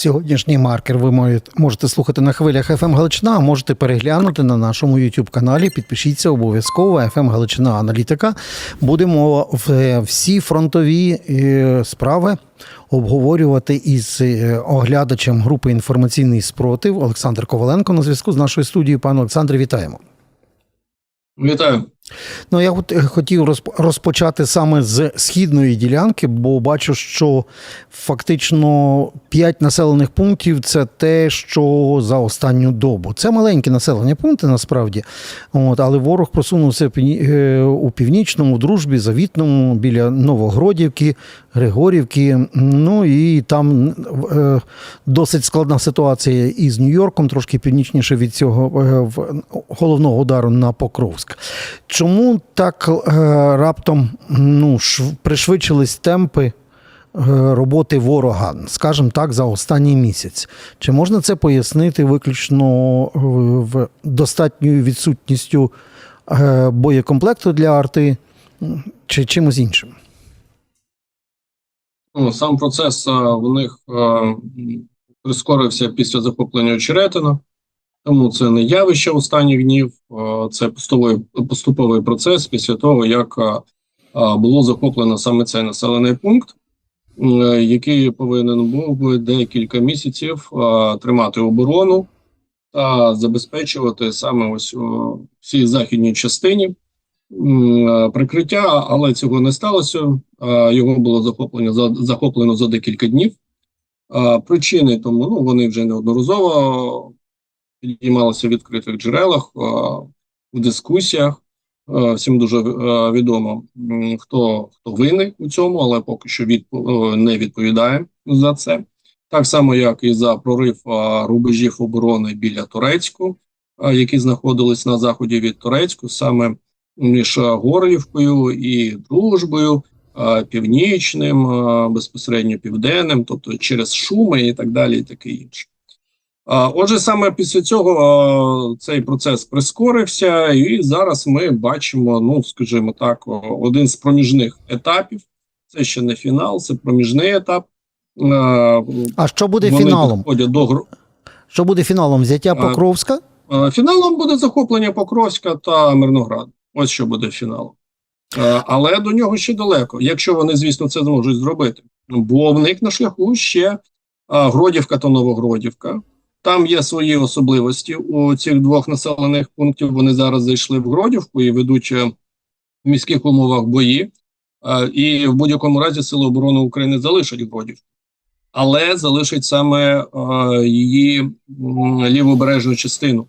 Сьогоднішній маркер ви можете слухати на хвилях FM Галичина, а можете переглянути на нашому youtube каналі. Підпишіться обов'язково FM Галичина Аналітика. Будемо всі фронтові е, справи обговорювати із е, оглядачем групи інформаційний спротив Олександр Коваленко на зв'язку з нашою студією. Пане Олександре, вітаємо. Вітаю. Ну, я от, е, хотів розп- розпочати саме з східної ділянки, бо бачу, що фактично 5 населених пунктів це те, що за останню добу. Це маленькі населені пункти насправді. От, але ворог просунувся е, у північному, в дружбі, завітному, біля Новогродівки, Григорівки. Ну і там е, досить складна ситуація із Нью-Йорком, трошки північніше від цього е, головного удару на Покровськ. Чому так е, раптом ну, шв- пришвидшились темпи е, роботи ворога, скажімо так, за останній місяць? Чи можна це пояснити виключно е, в достатньою відсутністю е, боєкомплекту для арти чи чимось іншим? Ну, сам процес а, в них а, прискорився після захоплення Очеретина, тому це не явище останніх днів, а, це поступовий, поступовий процес після того, як було захоплено саме цей населений пункт, е, який повинен був би декілька місяців тримати оборону та забезпечувати саме ось всій західній частині. Е, Прикриття, але цього не сталося. Його було захоплено за захоплено за декілька днів. Причини тому ну вони вже неодноразово підіймалися в відкритих джерелах, в дискусіях. Всім дуже е, відомо, хто хто винний у цьому, але поки що відпо- е, не відповідає за це. Так само, як і за прорив рубежів оборони біля Турецьку, які знаходились на заході від Турецьку, саме між а, Горлівкою і Дружбою, Північним, безпосередньо Південним, тобто через Шуми і так далі, і таке інше. Отже, саме після цього цей процес прискорився, і зараз ми бачимо, ну скажімо так, один з проміжних етапів. Це ще не фінал, це проміжний етап. А, що буде вони фіналом? до Що буде фіналом? Взяття Покровська? Е, Фіналом буде захоплення Покровська та Мирнограду. Ось що буде фіналом. Е, Але до нього ще далеко, якщо вони, звісно, це зможуть зробити. Бо в них на шляху ще е, Гродівка та Новогродівка. Там є свої особливості у цих двох населених пунктів. Вони зараз зайшли в Гродівку і ведуть е, в міських умовах бої. І в будь-якому разі Сили оборони України залишать Гродівку. Але залишить саме її лівобережну частину.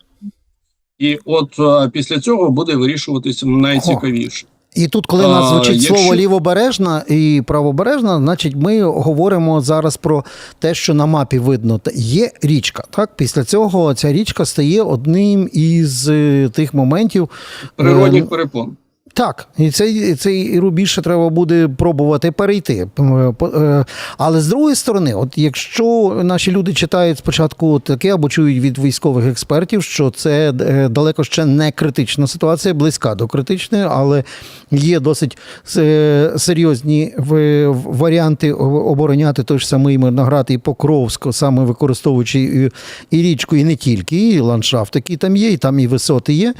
І от е, після цього буде вирішуватися найцікавіше. І тут, коли у нас А, звучить якщо- слово лівобережна і правобережна, значить ми говоримо зараз про те, що на мапі видно. Є річка. Так, після цього ця річка стає одним із е, тих моментів. Природних Е, перепон. Так, і цей, цей рубіж ще треба буде пробувати перейти. По- е, Але з другої сторони, от якщо наші люди читають спочатку таке або чують від військових експертів, що це е, далеко ще не критична ситуація, близька до критичної, але є досить е, серйозні варіанти обороняти той ж самий Мирноград і Покровськ, саме використовуючи і річку, і не тільки, і ландшафт, який там є, і там і висоти є.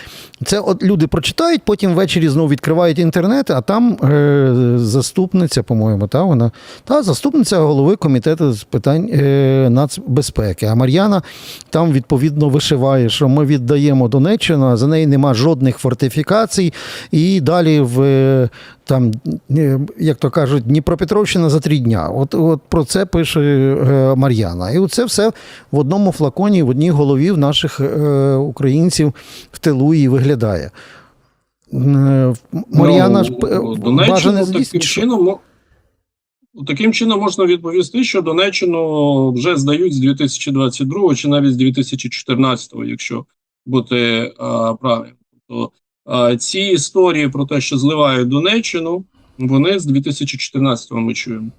Це от люди прочитають, потім ввечері знову відкривають інтернет, а там е, заступниця, по-моєму, та вона та заступниця голови комітету з питань е, нацбезпеки. А Мар'яна там відповідно вишиває, що ми віддаємо Донеччину, а за неї нема жодних фортифікацій. І далі в е, там, е, як то кажуть, Дніпропетровщина за три дня. От, от про це пише е, Мар'яна. І це все в одному флаконі, в одній голові в наших е, українців в тилу і виглядає. Е, Мар'яна ж е, ну, Донеччину таким чином, таким чином можна відповісти, що Донеччину вже здають з 2022 чи навіть з 2014, якщо бути а, правильним. Тобто а, ці історії про те, що зливають Донеччину, вони з 2014 ми чуємо.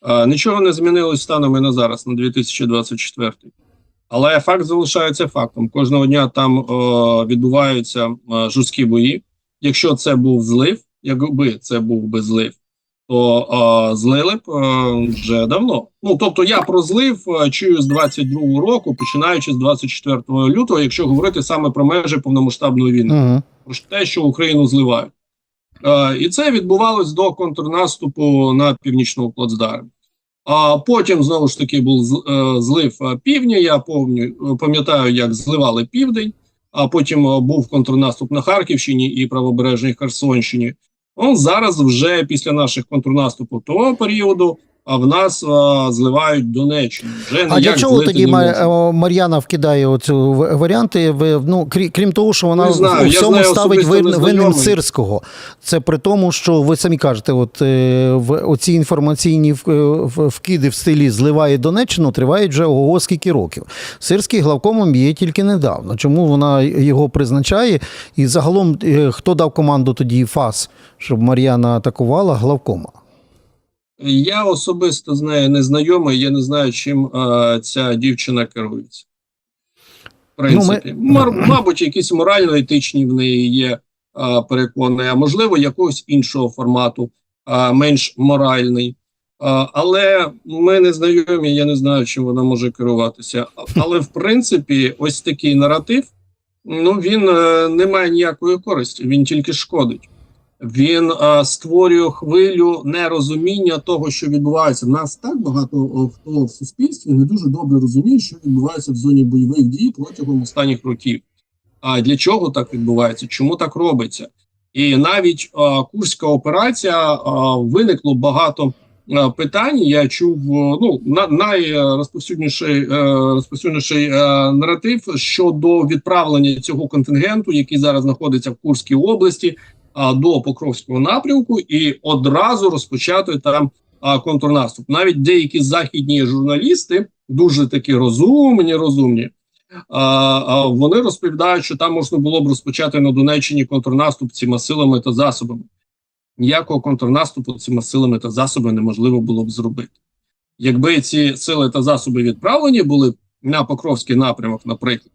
А, нічого не змінилось станом і на зараз, на 2024. Але факт залишається фактом. Кожного дня там о, відбуваються е, жорсткі бої. Якщо це був злив, якби це був би злив, то е, злили б е, вже давно. Ну тобто я про злив е, чую з 22-го року, починаючи з 24 лютого, якщо говорити саме про межі повномасштабної війни Угу. про те, що Україну зливають. Е, і це відбувалось до контрнаступу на північному плацдармі. А потім знову ж таки був злив півдня. Я помню, пам'ятаю, як зливали південь, а потім е, був контрнаступ на Харківщині і правобережній Херсонщині. Он зараз, вже після наших контрнаступу того періоду, а в нас е, зливають Донеччину. Вже А для чого тоді е, Мар'яна вкидає оцю варіанти? Ну, крі- крім того, що вона знаю, у всьому знаю ставить винним сирського. Це при тому, що ви самі кажете, от е, в оці інформаційні в- вкиди в стилі зливає Донеччину тривають вже ого скільки років. Сирський главкомом є тільки недавно. Чому вона його призначає? І загалом е, хто дав команду тоді ФАС, щоб Мар'яна атакувала главкома? Я особисто з нею не знайомий, я не знаю, чим е, ця дівчина керується. В принципі, Мар- мабуть, якісь морально-етичні в неї є е, переконані, а можливо, якогось іншого формату, е, менш моральний. Е, але ми не знайомі, я не знаю, чим вона може керуватися. Але в принципі, ось такий наратив, ну він е, не має ніякої користі, він тільки шкодить. Він е, створює хвилю нерозуміння того, що відбувається. Нас так багато хто в суспільстві не дуже добре розуміє, що відбувається в зоні бойових дій протягом останніх років. А для чого так відбувається? Чому так робиться? І навіть е, курська операція е, виникло багато е, питань. Я чув е, ну на найрозповсюдніший е, розповсюдніший е, наратив щодо відправлення цього контингенту, який зараз знаходиться в Курській області до Покровського напрямку і одразу розпочати там контрнаступ. Навіть деякі західні журналісти, дуже такі розумні, розумні, вони розповідають, що там можна було б розпочати на Донеччині контрнаступ цими силами та засобами. Ніякого контрнаступу цими силами та засобами неможливо було б зробити. Якби ці сили та засоби відправлені були на Покровський напрямок, наприклад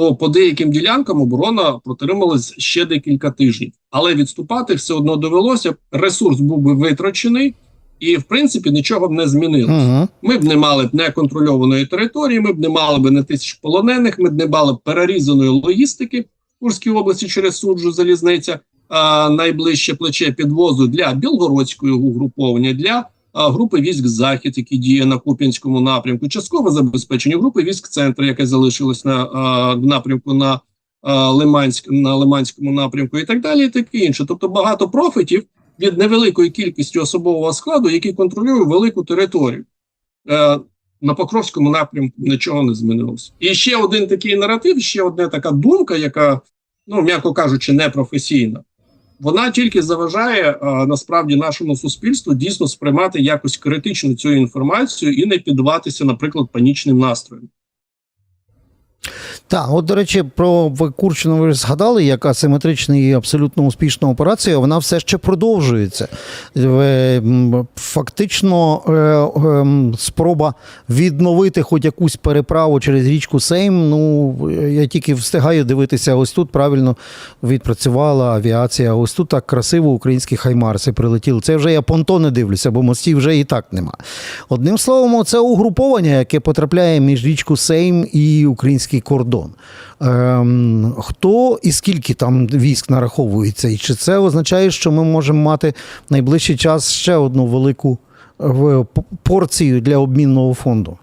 то по деяким ділянкам оборона протрималась ще декілька тижнів, але відступати все одно довелося. Ресурс був би витрачений, і в принципі нічого б не змінило. Угу. Ми б не мали б неконтрольованої території, ми б не мали б не тисяч полонених, ми б не мали б перерізаної логістики в Курській області через суджу залізниця, а, найближче плече підвозу для білгородської угруповання, для групи військ Захід, які діє на Куп'янському напрямку, часткове забезпечення групи військ Центр, яке залишилось на а, напрямку на Лиманськ на Лиманському напрямку, і так далі, і таке інше. Тобто багато профітів від невеликої кількості особового складу, який контролює велику територію. Е, на Покровському напрямку нічого не змінилося. І ще один такий наратив, ще одна така думка, яка, ну м'яко кажучи, непрофесійна. Вона тільки заважає а, насправді нашому суспільству дійсно сприймати якось критично цю інформацію і не піддаватися, наприклад, панічним настроям. Так, от, до речі, про в Курщину ви згадали, як асиметрична і абсолютно успішна операція, вона все ще продовжується. Е, Фактично, е, ем, спроба відновити хоч якусь переправу через річку Сейм. Ну, я тільки встигаю дивитися, ось тут правильно відпрацювала авіація, ось тут так красиво українські хаймарси прилетіли. Це вже я понтони дивлюся, бо мостів вже і так нема. Одним словом, це угруповання, яке потрапляє між річку Сейм і український кордон. Ем, хто і скільки там військ нараховується? І чи це означає, що ми можемо мати в найближчий час ще одну велику е, порцію для обмінного фонду?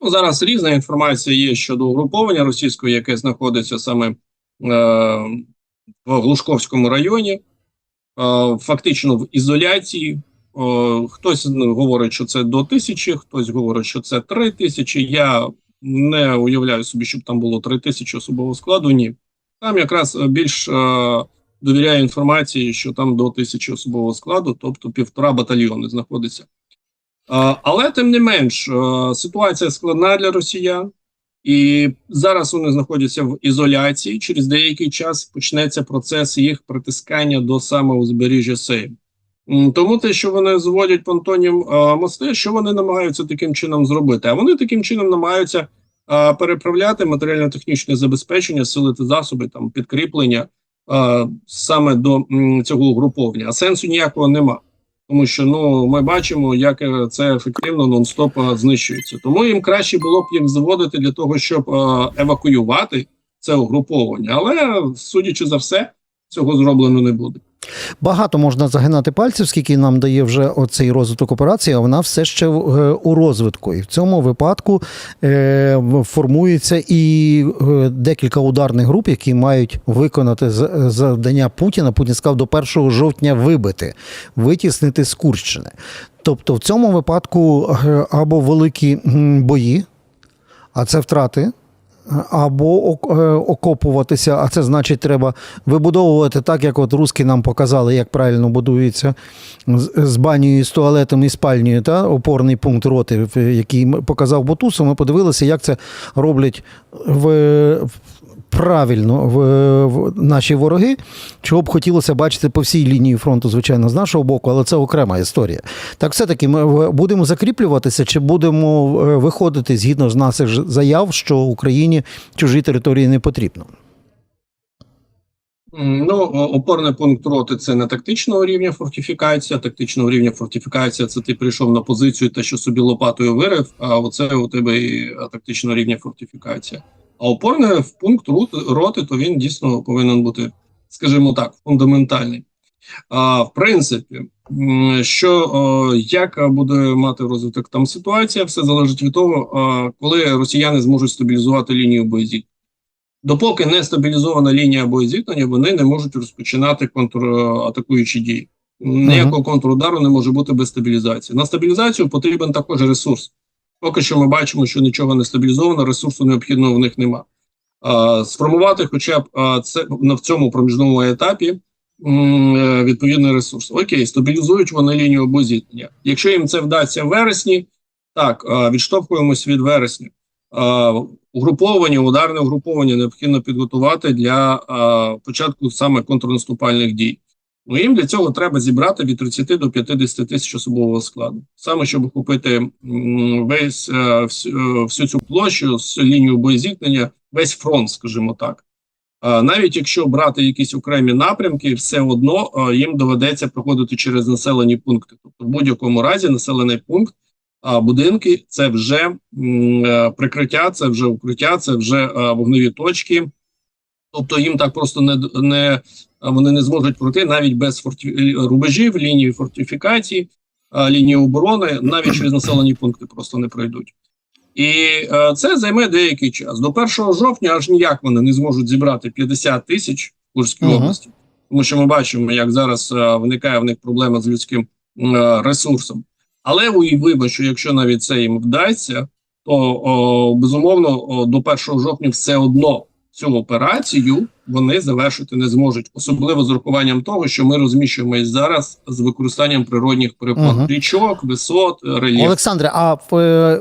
Ну, зараз різна інформація є щодо угруповання російського, яке знаходиться саме е, в Глушковському районі, е, фактично в ізоляції. Е, хтось говорить, що це до тисячі, хтось говорить, що це три тисячі. Я не уявляю собі, щоб там було три тисячі особового складу. Ні. Там якраз е, більш е, довіряю інформації, що там до тисячі особового складу, тобто півтора батальйони знаходиться. Е, Але тим не менш, е, ситуація складна для росіян, і зараз вони знаходяться в ізоляції. Через деякий час почнеться процес їх притискання до саме узбережжя Сейм. Тому те, що вони зводять понтонів е, мости, що вони намагаються таким чином зробити? А вони таким чином намагаються е, переправляти матеріально-технічне забезпечення, сили та засоби, там підкріплення е, саме до м, цього угруповання. А сенсу ніякого нема. Тому що ну ми бачимо, як е, це ефективно нон-стоп знищується. Тому їм краще було б їх заводити для того, щоб е, евакуювати це угруповання. Але судячи за все, цього зроблено не буде. Багато можна загинати пальців, скільки нам дає вже оцей розвиток операції, а вона все ще е, у розвитку. І в цьому випадку е, формується і е, декілька ударних груп, які мають виконати завдання Путіна. Путін сказав до 1 жовтня вибити, витіснити з Курщини. Тобто, в цьому випадку або великі бої, а це втрати. Або е, окопуватися, а це значить, треба вибудовувати так, як от русські нам показали, як правильно будується з, банією, з туалетом і спальнею, та опорний пункт роти, який показав Бутусу. Ми подивилися, як це роблять в- правильно в, в наші вороги. Чого б хотілося бачити по всій лінії фронту, звичайно, з нашого боку, але це окрема історія. Так, все-таки ми будемо закріплюватися, чи будемо е, виходити згідно з наших заяв, що Україні чужі території не потрібно. Ну, опорний пункт роти це не тактичного рівня фортифікація. Тактичного рівня фортифікація це ти прийшов на позицію, те, що собі лопатою вирив, а оце у тебе і е, тактичного рівня фортифікація. А опорний в пункт роти, то він дійсно повинен бути, скажімо так, фундаментальний. А, в принципі, що о, як буде мати розвиток там ситуація, все залежить від того, коли росіяни зможуть стабілізувати лінію боєзіткнення. Допоки не стабілізована лінія боєзіткнення, вони не можуть розпочинати контратакуючі дії. Ніякого контрудару не може бути без стабілізації. На стабілізацію потрібен також ресурс. Поки що ми бачимо, що нічого не стабілізовано, ресурсу необхідного в них нема. А, сформувати хоча б це на в цьому проміжному етапі е, відповідний ресурс. Окей, стабілізують вони лінію боєзіткнення. Якщо їм це вдасться в вересні, так а, відштовхуємось від вересня. А, угруповання, ударне угруповання необхідно підготувати для початку саме контрнаступальних дій. Ну їм для цього треба зібрати від 30 до 50 тисяч особового складу. Саме щоб охопити весь е, всю, е, цю площу, всю лінію боєзіткнення, весь фронт, скажімо так. А, навіть якщо брати якісь окремі напрямки, все одно їм доведеться проходити через населені пункти. Тобто, в будь-якому разі населений пункт, а будинки це вже е, прикриття, це вже укриття, це вже е, вогневі точки. Тобто їм так просто не, не вони не зможуть пройти навіть без форті... рубежів, лінії фортифікацій, лінії оборони, навіть через населені пункти просто не пройдуть. І е, це займе деякий час. До 1 жовтня аж ніяк вони не зможуть зібрати 50 тисяч в Курській Ага. області, тому що ми бачимо, як зараз е, виникає в них проблема з людським е, ресурсом. Але уявимо, що якщо навіть це їм вдасться, то о, безумовно о, до 1 жовтня все одно цю операцію вони завершити не зможуть, особливо з урахуванням того, що ми розміщуємось зараз з використанням природних перепон Мгм. річок, висот, рельєф. Олександре, а в,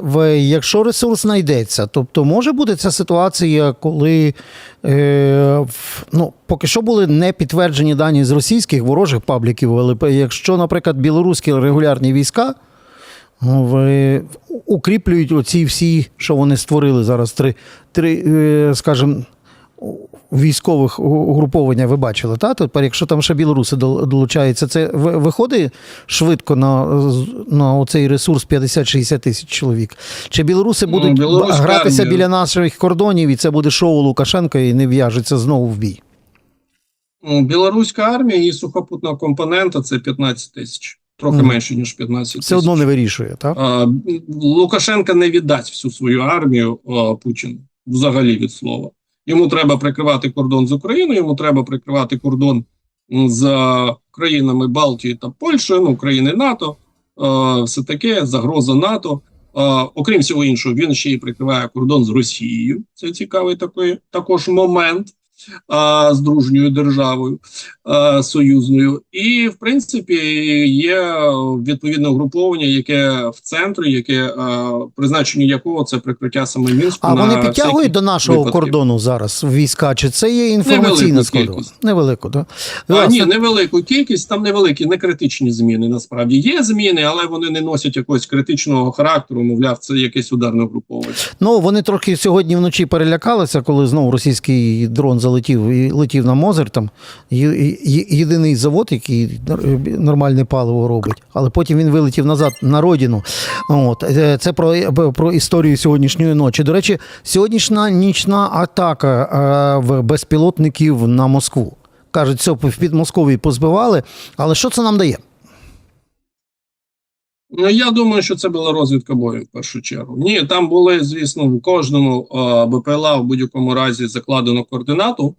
в, якщо ресурс знайдеться, тобто може бути ця ситуація, коли е, в- ну, поки що були не підтверджені дані з російських ворожих пабліків, але якщо, наприклад, білоруські регулярні війська ну, в, укріплюють оці всі, що вони створили зараз, три, три е, скажімо, військових угруповання ви бачили, та? Тепер, якщо там ще білоруси долучаються, це виходить швидко на, на оцей ресурс 50-60 тисяч чоловік? Чи білоруси Ну, будуть ба- гратися армія. біля наших кордонів, і це буде шоу Лукашенка і не в'яжеться знову в бій? Ну, Білоруська армія і сухопутного компонента це 15 тисяч, трохи Мгм. менше ніж 15 тисяч. Все одно не вирішує, так? А, Лукашенка не віддасть всю свою армію а, Путіну взагалі від слова. Йому треба прикривати кордон з Україною, йому треба прикривати кордон з країнами Балтії та Польщею, ну країни НАТО, е, все таке, загроза НАТО. Е, окрім всього іншого, він ще й прикриває кордон з Росією. Це цікавий такий також момент а, з дружньою державою а, союзною. І в принципі є відповідне угруповання, яке в центрі, яке а, призначення якого це прикриття саме мінську. А вони підтягують до нашого випадки. кордону зараз війська, чи це є інформаційна складова? Невелику, так? А, ні, невелику кількість, там невеликі, не критичні зміни. Насправді є зміни, але вони не носять якогось критичного характеру. Мовляв, це якесь ударне угруповання. Ну, вони трохи сьогодні вночі перелякалися, коли знову російський дрон залетів і летів на Мозер, там єдиний завод, який нормальне паливо робить, але потім він вилетів назад на родину. От е, це про, про історію сьогоднішньої ночі. До речі, сьогоднішня нічна атака е, в безпілотників на Москву. Кажуть, все в Підмосков'ї позбивали. Але що це нам дає? Ну, я думаю, що це була розвідка бою в першу чергу. Ні, там були, звісно, в кожному е, БПЛА в будь-якому разі закладено координату,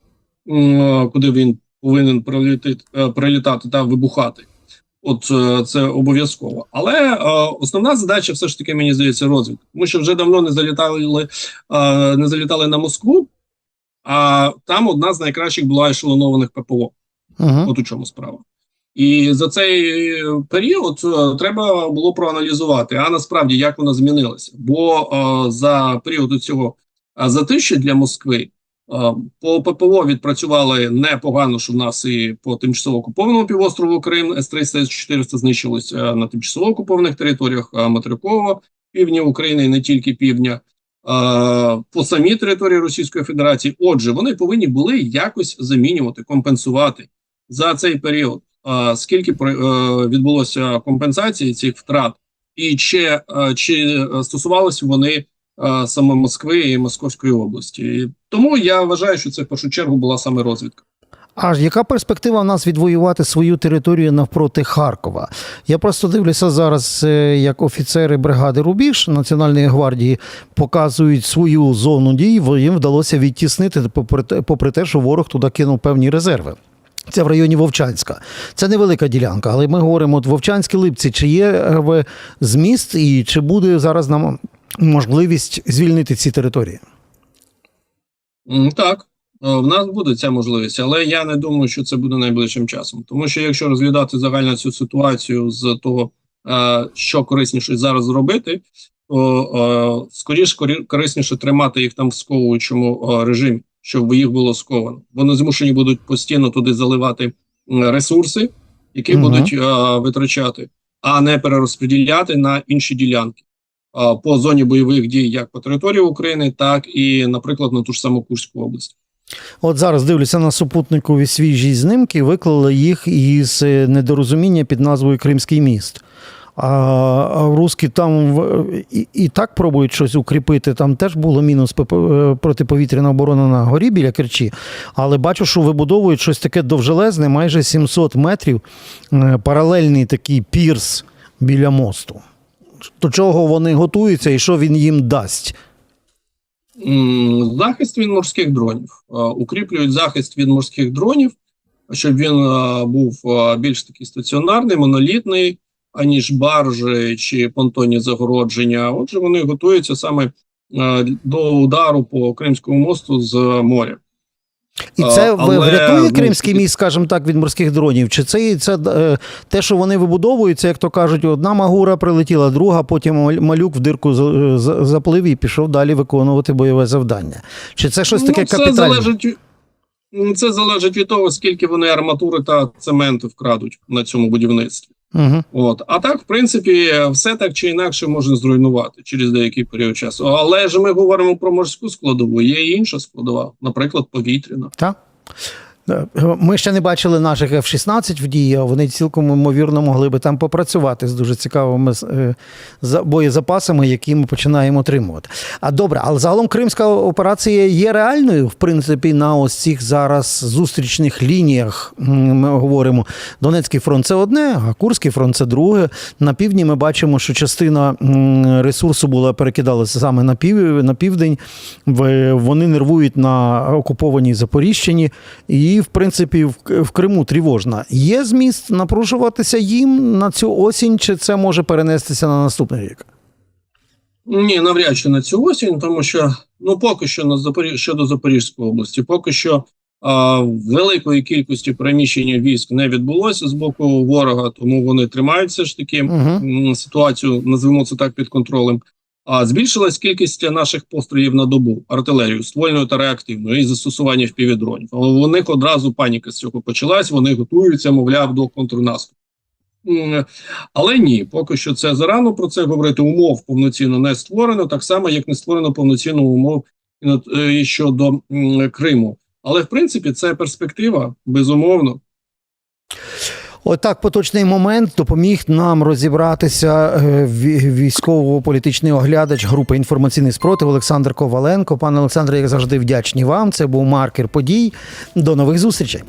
е, куди він повинен прилітати, е, прилітати та вибухати. От е, це обов'язково. Але е, основна задача, все ж таки, мені здається, розвідка. Тому що вже давно не залітали, е, не залітали на Москву, а там одна з найкращих була ешелонованих ППО. Угу. От у чому справа. І за цей період е, треба було проаналізувати, а насправді як вона змінилася. Бо е, за період цього е, затиші для Москви е, по ППО відпрацювали непогано, що в нас і по тимчасово окупованому півострову Крим С-300, С-400 знищились на тимчасово окупованих територіях материкового півдня України і не тільки півдня. По самій території Російської Федерації, отже, вони повинні були якось замінювати, компенсувати за цей період, скільки про- е, відбулося компенсації цих втрат, і чи, е, чи е, стосувалися вони е, саме Москви і Московської області. І тому я вважаю, що це в першу чергу була саме розвідка. А ж яка перспектива в нас відвоювати свою територію навпроти Харкова? Я просто дивлюся зараз, е, як офіцери бригади Рубіж Національної гвардії показують свою зону дій. Їм вдалося відтіснити, попри те, що ворог туди кинув певні резерви. Це в районі Вовчанська. Це невелика ділянка, але ми говоримо от Вовчанські липці. Чи є е, зміст і чи буде зараз нам можливість звільнити ці території? Так, е, в нас буде ця можливість, але я не думаю, що це буде найближчим часом. Тому що якщо розглядати загально цю ситуацію з того, е, що корисніше зараз зробити, то скоріш корі- корисніше тримати їх там в сковуючому режимі, щоб їх було сковано. Вони змушені будуть постійно туди заливати ресурси, які Мгм. будуть е, витрачати, а не перерозподіляти на інші ділянки. е, По зоні бойових дій як по території України, так і, наприклад, на ту ж саму Курську область. От зараз дивлюся на супутникові свіжі знімки, виклали їх із е, недорозуміння під назвою Кримський міст. А, русські там і, і так пробують щось укріпити. Там теж було мінус е, протиповітряна оборона на горі біля Керчі. Але бачу, що вибудовують щось таке довжелезне, майже 700 метрів, е, паралельний такий пірс біля мосту. До чого вони готуються і що він їм дасть? Захист від морських дронів. Е, Укріплюють захист від морських дронів, щоб він був більш такий стаціонарний, монолітний, аніж баржі чи понтонні загородження. Отже, вони готуються саме е, до удару по Кримському мосту з моря. І це але, врятує ну, Кримський міст, скажімо так, від морських дронів? Чи це, це е, те, що вони вибудовуються, як то кажуть, одна магура прилетіла, друга, потім малюк в дирку за- заплив і пішов далі виконувати бойове завдання? Чи це щось таке Ну, це капітальне? залежить, це залежить від того, скільки вони арматури та цементу вкрадуть на цьому будівництві. Угу. От, а так, в принципі, все так чи інакше можна зруйнувати через деякий період часу. Але ж ми говоримо про морську складову. Є і інша складова, наприклад, повітряна. Так? Ми ще не бачили наших F-16 в дії, а вони цілком ймовірно могли би там попрацювати з дуже цікавими е, боєзапасами, які ми починаємо отримувати. А добре, але загалом Кримська операція є реальною, в принципі, на ось цих зараз зустрічних лініях. Ми говоримо, Донецький фронт це одне, а Курський фронт це друге. На півдні ми бачимо, що частина ресурсу була перекидалася саме на пів на південь. Вони нервують на окупованій Запоріжчині, і, в принципі, в, в Криму тривожна. Є зміст напружуватися їм на цю осінь, чи це може перенестися на наступний рік? Ні, навряд чи на цю осінь, тому що ну поки що на Запоріж... щодо Запорізької області, поки що а, великої кількості переміщення військ не відбулося з боку ворога, тому вони тримають все ж таки Угу. ситуацію, назвемо це так під контролем. А збільшилась кількість наших пострілів на добу артилерію, ствольною та реактивною і застосування впівдронів. У них одразу паніка з цього почалась. Вони готуються, мовляв, до контрнаступу. Але ні, поки що це зарано про це говорити. Умов повноцінно не створено, так само як не створено повноцінно умов і е, щодо Криму. Але в принципі це перспектива, безумовно. Отак, поточний момент допоміг нам розібратися е, військово-політичний оглядач групи інформаційний спротив Олександр Коваленко. Пане Олександре, як завжди, вдячні вам. Це був маркер подій. До нових зустрічей.